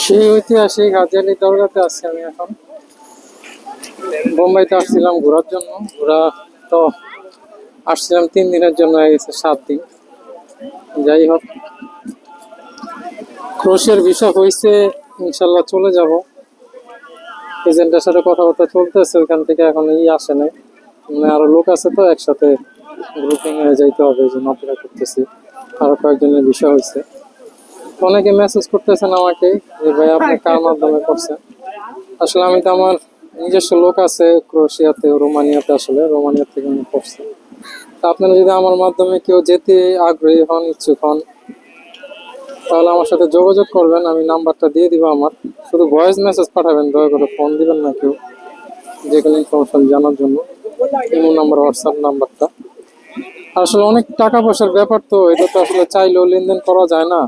সেই ঐতিহাসিক হাজি আলী দরগাতে আছি আমি এখন। বোম্বাইতে আসছিলাম ঘোরার জন্য। ঘোরা তো আসছিলাম তিন দিনের জন্য গেছে সাত দিন। যাই হোক, ক্রোশের বিষয় হয়েছে, ইনশাল্লাহ চলে যাব। এজেন্টের সাথে কথাবার্তা চলতেছে, ওইখান থেকে এখন ই আসে নাই। মানে আরও লোক আছে তো, একসাথে গ্রুপিং হয়ে যাইতে হবে, এই জন্য অপেক্ষা করতেছি। আরও কয়েকজনের বিষয় হয়েছে। অনেকে মেসেজ করতেছেন আমাকে যে ভাই আপনি কার মাধ্যমে করছেন? আসলে আমি তো আমার নিজস্ব লোক আছে ক্রোশিয়াতে রোমানিয়াতে আসলে রোমানিয়া থেকে আমি করছি তা আপনারা যদি আমার মাধ্যমে কেউ যেতে আগ্রহী হন ইচ্ছুক হন তাহলে আমার সাথে যোগাযোগ করবেন আমি নাম্বারটা দিয়ে দিব আমার। শুধু ভয়েস মেসেজ পাঠাবেন দয়া করে ফোন দিবেন না কেউ। যে কোনো ইনফরমেশন জানার জন্য। ইমো নাম্বার হোয়াটসঅ্যাপ নাম্বারটা। আসলে অনেক টাকা পয়সার ব্যাপার তো এটা তো আসলে চাইলেও লেনদেন করা যায় না।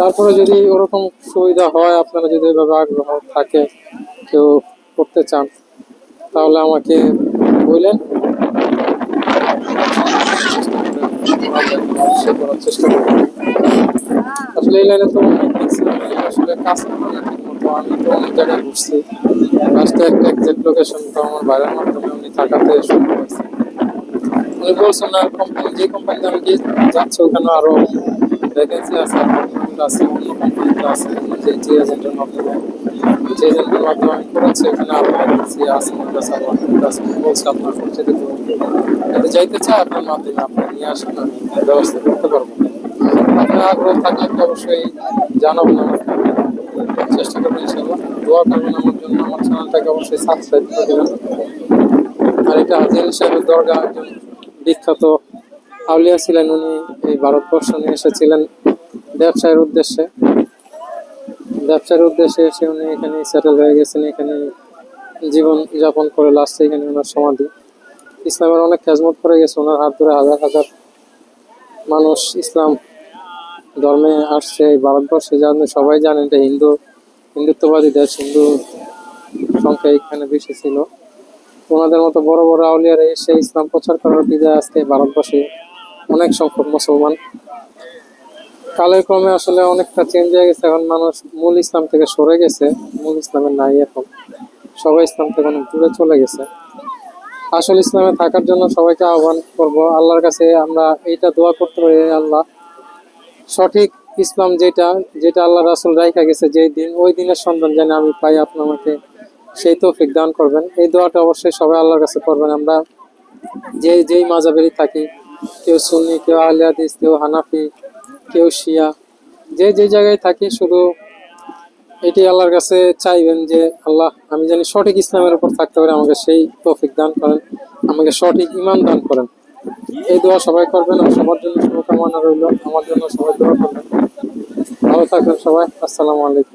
তারপরে যদি ওরকম সুবিধা হয়, আপনারা যদি এভাবে আগ্রহ থাকে কেউ করতে চান, তাহলে আমাকে বললেন। চেষ্টা আসলে এই লাইনে তো আসলে কাজ আমি তো অনেক জায়গায় ঘুরছি। একটা লোকেশন তো আমার বাইরের মাধ্যমে উনি থাকাতে বলছেন না কোম্পানি যে কোম্পানিতে আমি যাচ্ছি, ওখানে আরও ভ্যাকেন্সি আছে। যে যে এজেন্টের যে এজেন্টের মাধ্যমে আপনার যদি যাইতে চায়, আপনার মাধ্যমে নিয়ে ব্যবস্থা করতে আপনার আগ্রহ অবশ্যই চেষ্টা দোয়া জন্য, আমার অবশ্যই দেবেন। আর এটা দরগা একজন বিখ্যাত আউলিয়া ছিলেন উনি, এই ভারতবর্ষ নিয়ে এসেছিলেন। ব্যবসায়ের উদ্দেশ্যে। ব্যবসার উদ্দেশ্যে এসে উনি এখানে সেটেল হয়ে গেছেন, এখানে জীবন যাপন করে লাস্টে এখানে ওনার সমাধি। ইসলামের অনেক খেজমত করে গেছে, ওনার হাত ধরে হাজার হাজার মানুষ ইসলাম ধর্মে আসছে ভারতবর্ষে জানেন সবাই জানেন এটা হিন্দু, হিন্দুত্ববাদী দেশ, হিন্দু সংখ্যা এখানে বেশি ছিল। ওনাদের মতো বড় বড় আউলিয়ারা এসে ইসলাম প্রচার করার বিদায় আজকে ভারতবর্ষে অনেক সংখ্যক মুসলমান কালের ক্রমে আসলে অনেকটা চেঞ্জ হয়ে গেছে। এখন মানুষ মূল ইসলাম থেকে সরে গেছে। মূল ইসলামের নাই এখন। সবাই ইসলাম থেকে অনেক দূরে চলে গেছে। আসল ইসলামে থাকার জন্য সবাইকে আহ্বান করব। আল্লাহর কাছে আমরা এইটা দোয়া করতে পারি আল্লাহ। সঠিক ইসলাম যেটা যেটা আল্লাহ রাসুল রাইখা গেছে, যেই দিন, ওই দিনের সন্ধান যেন আমি পাই, আপনি আমাকে সেই তৌফিক দান করবেন। এই দোয়াটা অবশ্যই সবাই আল্লাহর কাছে করবেন। আমরা যে, যেই মাজাবেরই থাকি, কেউ সুন্নি, কেউ আহলে হাদিস, কেউ হানাফি কেউ শিয়া। যে যে জায়গায় থাকি শুধু এটি আল্লাহর কাছে চাইবেন যে, আল্লাহ, আমি জানি সঠিক ইসলামের উপর থাকতে পারি, আমাকে সেই তৌফিক দান করেন, আমাকে সঠিক ইমান দান করেন। এই দোয়া সবাই করবেন আর সবার জন্য শুভকামনা রইল। আমার জন্য সবাই দোয়া করবেন। ভালো থাকবেন সবাই। আসসালামু আলাইকুম।